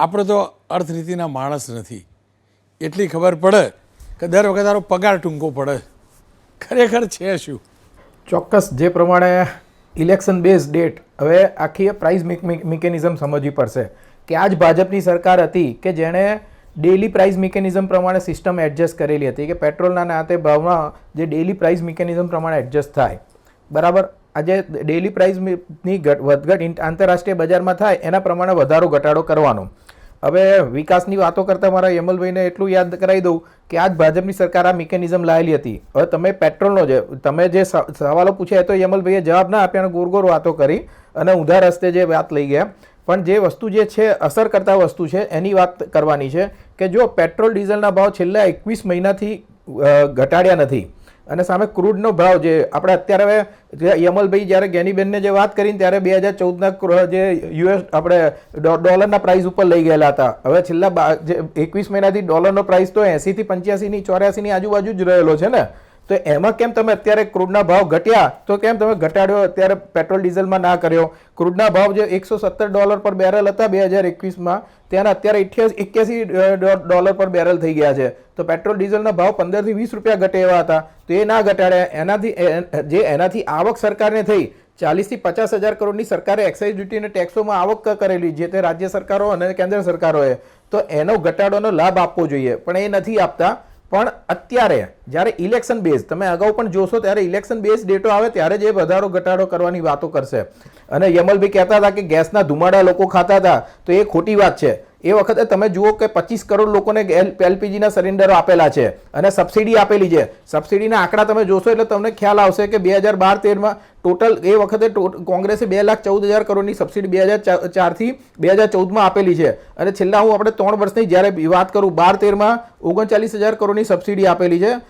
આપણે તો અર્થનીતિના માણસ નથી. એટલી ખબર પડે કે દર વખત તારો પગાર ટૂંકો પડે. ખરેખર છે શું? ચોક્કસ, જે પ્રમાણે ઇલેક્શન બેઝ ડેટ હવે આખી પ્રાઇઝ મિકેનિઝમ સમજવી પડશે કે આ જ ભાજપની સરકાર હતી કે જેણે ડેલી પ્રાઇસ મિકેનિઝમ પ્રમાણે સિસ્ટમ એડજસ્ટ કરેલી હતી કે પેટ્રોલના નાતે ભાવમાં જે ડેલી પ્રાઇસ મિકેનિઝમ પ્રમાણે એડજસ્ટ થાય. બરાબર? આજે ડેલી પ્રાઇસની ઘટ વધઘટ આંતરરાષ્ટ્રીય બજારમાં થાય, એના પ્રમાણે વધારો ઘટાડો કરવાનો. હવે વિકાસની વાતો કરતાં મારા યમલભાઈને એટલું યાદ કરાવી દઉં કે આજ ભાજપની સરકાર આ મિકેનિઝમ લાવેલી હતી. હવે તમે પેટ્રોલનો જે તમે જે સવાલો પૂછ્યા તો યમલભાઈએ જવાબ ના આપ્યા અને ગોર ગોર વાતો કરી અને ઊંધા રસ્તે જે વાત લઈ ગયા. પણ જે વસ્તુ જે છે અસર કરતા વસ્તુ છે, એની વાત કરવાની છે કે જો પેટ્રોલ ડીઝલના ભાવ છેલ્લા એકવીસ મહિનાથી ઘટાડ્યા નથી અને સામે ક્રૂડનો ભાવ જે આપણે અત્યારે હવે યમલભાઈ જ્યારે ગેનીબેનને જે વાત કરીને ત્યારે બે હજાર ચૌદના જે યુએસ આપણે ડોલરના પ્રાઇસ ઉપર લઈ ગયેલા હતા. હવે છેલ્લા જે એકવીસ મહિનાથી ડોલરનો પ્રાઇસ તો એંસીથી પંચ્યાસીની, ચોર્યાસીની આજુબાજુ જ રહેલો છે ને? તો એમાં કેમ તમે અત્યારે ક્રૂડના ભાવ ઘટ્યા? તો કેમ તમે ઘટાડ્યો? અત્યારે પેટ્રોલ, ડીઝલમાં ના કર્યો. ક્રૂડના ભાવ જે એકસો સત્તર ડોલર પર બેરલ હતા બે હજાર એકવીસમાં, ત્યાંના અત્યારે ઇઠ્યાસી, એક્યાસી ડોલર પર બેરલ થઈ ગયા છે. તો પેટ્રોલ, ડીઝલના ભાવ પંદરથી વીસ રૂપિયા ઘટે એવા હતા. તો એ ના ઘટાડ્યા. એનાથી જે એનાથી આવક સરકારને થઈ. ચાલીસથી પચાસ હજાર કરોડની સરકારે એક્સાઇઝ ડ્યુટી અને ટેક્સોમાં આવક કરેલી, જે તે રાજ્ય સરકારો અને કેન્દ્ર સરકારોએ. તો એનો ઘટાડોનો લાભ આપવો જોઈએ. પણ એ નથી આપતા. પણ અત્યારે, જ્યારે ઇલેક્શન બેઝ તમે અગાઉ પણ જોશો, ત્યારે ઇલેક્શન બેઝ ડેટો આવે ત્યારે જ એ વધારો ઘટાડો કરવાની વાતો કરશે. અને યમલભાઈ કહેતા હતા કે ગેસના ધુમાડા લોકો ખાતા હતા, તો એ ખોટી વાત છે. એ વખતે તમે જુઓ કે પચીસ કરોડ લોકોને એલપીજીના સિલિન્ડરો આપેલા છે અને સબસિડી આપેલી છે. સબસિડીના આંકડા તમે જોશો એટલે તમને ખ્યાલ આવશે કે બે હજાર બાર તેરમાં ટોટલ એ વખતે કોંગ્રેસે બે લાખ ચૌદ હજાર કરોડની સબસિડી બે હજાર ચારથી બે હજાર ચૌદમાં આપેલી છે. અને છેલ્લા હું આપણે ત્રણ વર્ષની જ્યારે વાત કરું, બાર તેરમાં ઓગણચાલીસ હજાર કરોડની સબસિડી આપેલી છે.